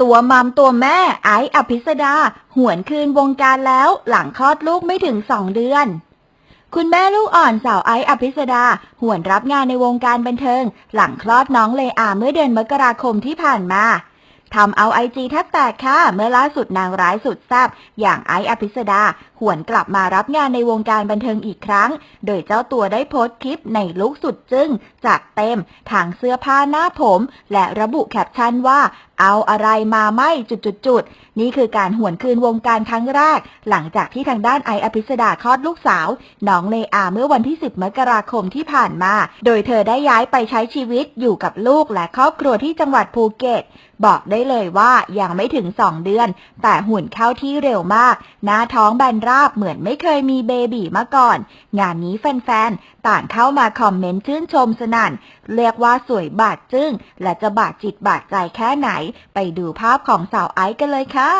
ตัวมัมตัวแม่ ไอซ์อภิสดา หวนคืนวงการแล้วหลังคลอดลูกไม่ถึงสองเดือน คุณแม่ลูกอ่อนสาวไอซ์อภิสดา หวนรับงานในวงการบันเทิง หลังคลอดน้องเลอาเมื่อเดือนมกราคมที่ผ่านมา ทำเอาไอจีแทบแตกค่ะ เมื่อล่าสุดนางร้ายสุดแซ่บอย่างไออภิสดา หวนกลับมารับงานในวงการบันเทิงอีกครั้ง โดยเจ้าตัวได้โพสต์คลิปในลุคสุดจึ้งจัดเต็มทางเสื้อผ้าหน้าผม และระบุแคปชั่นว่า เอาอะไรมาไม่จุดๆๆ นี่คือการหวนคืนวงการครั้งแรก หลังจากที่ทางด้านไออภิสดาคลอดลูกสาว น้องเลอาเมื่อวันที่ 10 มกราคมที่ผ่านมา โดยเธอได้ย้ายไปใช้ชีวิตอยู่กับลูกและครอบครัวที่จังหวัดภูเก็ต บอกได้เลยว่ายังไม่ถึง 2 เดือน แต่หุ่นเข้าที่เร็วมาก หน้าท้องแบนราบเหมือนไม่เคยมีเบบีมาก่อน งานนี้แฟนๆ ต่างเข้ามาคอมเมนต์ชื่นชมสนั่น เรียกว่าสวยบาดจึ้ง และจะบาดจิตบาดใจแค่ไหน ไปดูภาพของสาวไอซ์กันเลยค่ะ